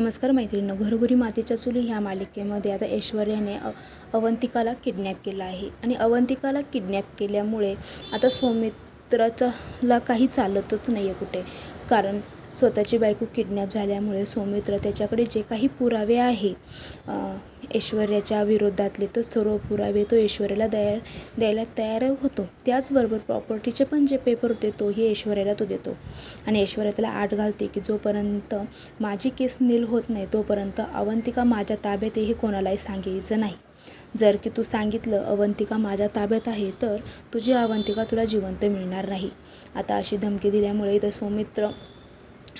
नमस्कार मैत्रिणींनो घरोघरी मातीच्या चुली ह्या मालिकेमध्ये आता ऐश्वर्याने अ अवंतिकाला किडनॅप केला आहे. आणि अवंतिकाला किडनॅप केल्यामुळे आता सौमित्राचा ला काही चालतच नाही आहे कुठे. कारण स्वतःची बायको किडनॅप झाल्यामुळे सौमित्र त्याच्याकडे जे काही पुरावे आहे ऐश्वर्याच्या विरोधातले तो सर्व पुरावे तो ऐश्वर्याला दया द्यायला तयार होतो. त्याचबरोबर प्रॉपर्टीचे पण जे पेपर होते तोही ऐश्वर्याला तो देतो. आणि ऐश्वर्या त्याला आठ घालते की जोपर्यंत माझी केस नील होत नाही तोपर्यंत अवंतिका माझ्या ताब्यात हे कोणालाही सांगायचं नाही. जर की तू सांगितलं अवंतिका माझ्या ताब्यात आहे तर तुझी अवंतिका तुला जिवंत मिळणार नाही. आता अशी धमकी दिल्यामुळे इथं सौमित्र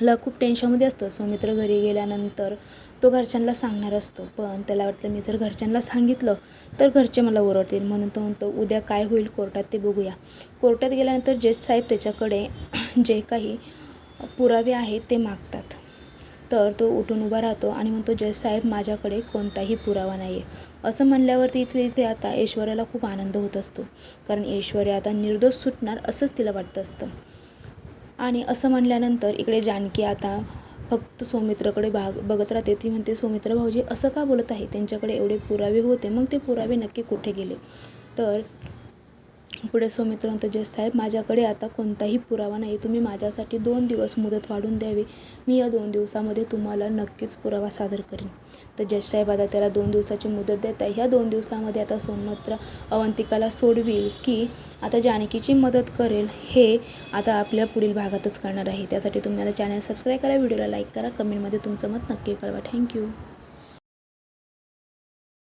ला खूप टेन्शनमध्ये असतो. सौमित्र घरी गेल्यानंतर तो घरच्यांना सांगणार असतो. पण त्याला वाटलं मी जर घरच्यांना सांगितलं तर घरचे मला ओरडतील. म्हणून तो म्हणतो उद्या काय होईल कोर्टात ते बघूया. कोर्टात गेल्यानंतर जज साहेब त्याच्याकडे जे काही पुरावे आहेत ते मागतात. तर तो उठून उभा राहतो आणि म्हणतो जज साहेब माझ्याकडे कोणताही पुरावा नाही आहे असं म्हणल्यावरती इथे इथे आता ऐश्वर्याला खूप आनंद होत असतो. कारण ऐश्वर्या आता निर्दोष सुटणार असंच तिला वाटत असतं. आणि असं म्हणल्यानंतर इकडे जानकी आता फक्त सौमित्रकडे भाग बघत राहते. ती म्हणते सौमित्र भाऊजी असं का बोलत आहे? त्यांच्याकडे एवढे पुरावे होते. मग ते पुरावे नक्की कुठे गेले? तर पुढे सौमित्र म्हणतो जज साहेब माझ्याकडे आता कोणताही पुरावा नाही. तुम्ही माझ्यासाठी दोन दिवस मुदत वाढून द्यावी. मी या दोन दिवसामध्ये तुम्हाला नक्कीच पुरावा सादर करेन. तर जज साहेब आता त्याला दोन दिवसाची मुदत देत आहे. ह्या दोन दिवसामध्ये आता सौमित्र अवंतिकाला सोडविल की आता जानकीची मदत करेल हे आता आपल्या पुढील भागातच करणार आहे. त्यासाठी तुम्हाला चॅनल सबस्क्राईब करा व्हिडिओला लाईक करा. कमेंटमध्ये तुमचं मत नक्की कळवा. थँक्यू